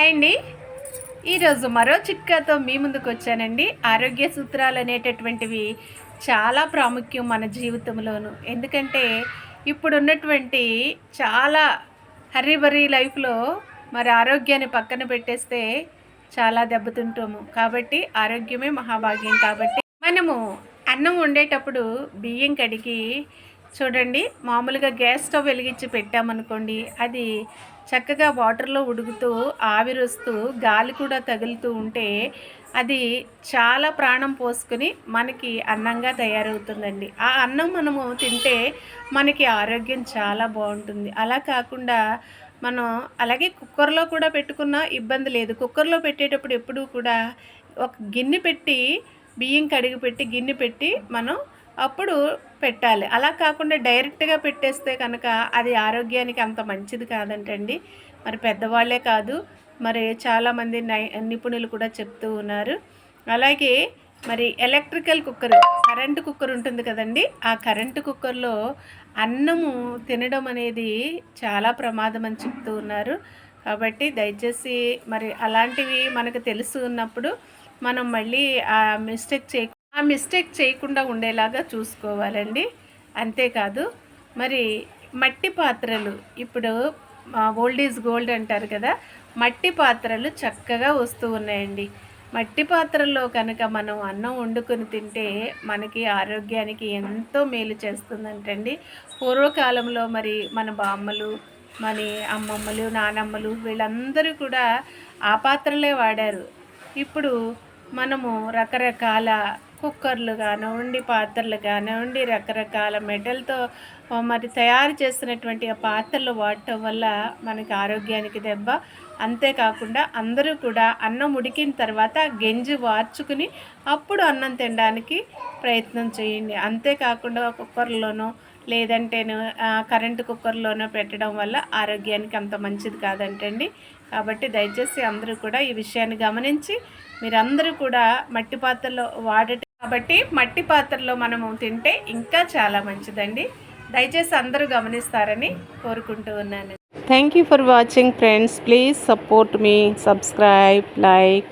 Hi అండి. ఈరోజు మరో చిట్కాతో మీ ముందుకు వచ్చానండి. ఆరోగ్య సూత్రాలు అనేటటువంటివి చాలా ప్రాముఖ్యం మన జీవితంలోను. ఎందుకంటే ఇప్పుడున్నటువంటి చాలా చాలా హర్రీబరీ లైఫ్లో మరి ఆరోగ్యాన్ని పక్కన పెట్టేస్తే చాలా దెబ్బతింటాము. కాబట్టి ఆరోగ్యమే మహాభాగ్యం కాబట్టి మనము అన్నం వండేటప్పుడు బియ్యం కడిగి చూడండి మామూలుగా గ్యాస్ స్టవ్ వెలిగించి పెట్టామనుకోండి అది చక్కగా వాటర్లో ఉడుకుతూ ఆవిరొస్తూ గాలి కూడా తగులుతూ ఉంటే అది చాలా ప్రాణం పోసుకుని మనకి అన్నంగా తయారవుతుందండి. ఆ అన్నం మనము తింటే మనకి ఆరోగ్యం చాలా బాగుంటుంది. అలా కాకుండా మనం అలాగే కుక్కర్లో కూడా పెట్టుకున్న ఇబ్బంది లేదు. కుక్కర్లో పెట్టేటప్పుడు ఎప్పుడూ కూడా ఒక గిన్నె పెట్టి బియ్యం కడిగి పెట్టి గిన్నె పెట్టి మనం అప్పుడు పెట్టాలి. అలా కాకుండా డైరెక్ట్గా పెట్టేస్తే కనుక అది ఆరోగ్యానికి అంత మంచిది కాదంటండి మరి పెద్దవాళ్ళే కాదు. మరి చాలామంది నై నిపుణులు కూడా చెప్తూ ఉన్నారు. అలాగే మరి ఎలక్ట్రికల్ కుక్కర్ కరెంటు కుక్కర్ ఉంటుంది కదండి. ఆ కరెంటు కుక్కర్లో అన్నము తినడం అనేది చాలా ప్రమాదం అని చెప్తూ ఉన్నారు. కాబట్టి దయచేసి మరి అలాంటివి మనకు తెలుసు ఉన్నప్పుడు మనం మళ్ళీ ఆ మిస్టేక్ చేయ ఆ మిస్టేక్ చేయకుండా ఉండేలాగా చూసుకోవాలండి. అంతేకాదు మరి మట్టి పాత్రలు ఇప్పుడు ఓల్డ్ ఈజ్ గోల్డ్ అంటారు కదా మట్టి పాత్రలు చక్కగా వస్తూ ఉన్నాయండి. మట్టి పాత్రల్లో కనుక మనం అన్నం వండుకొని తింటే మనకి ఆరోగ్యానికి ఎంతో మేలు చేస్తుందంటండి. పూర్వకాలంలో మరి మన బామ్మలు మన అమ్మమ్మలు నానమ్మలు వీళ్ళందరూ కూడా ఆ పాత్రలే వాడారు. ఇప్పుడు మనము రకరకాల కుక్కర్లు కానివ్వండి పాత్రలు కానివ్వండి రకరకాల మెటల్తో మరి తయారు చేస్తున్నటువంటి ఆ పాత్రలు వాడటం వల్ల మనకి ఆరోగ్యానికి దెబ్బ. అంతేకాకుండా అందరూ కూడా అన్నం ఉడికిన తర్వాత గెంజి వార్చుకుని అప్పుడు అన్నం తినడానికి ప్రయత్నం చేయండి. అంతేకాకుండా కుక్కర్లోనో లేదంటేను కరెంటు కుక్కర్లోనో పెట్టడం వల్ల ఆరోగ్యానికి అంత మంచిది కాదంటండి. కాబట్టి దయచేసి అందరూ కూడా ఈ విషయాన్ని గమనించి మీరందరూ కూడా మట్టి పాత్రలో వాడటం కాబట్టి మట్టి పాత్రలో మనము తింటే ఇంకా చాలా మంచిదండి. దయచేసి అందరూ గమనిస్తారని కోరుకుంటూ ఉన్నాను. Thank you for watching friends please support me subscribe like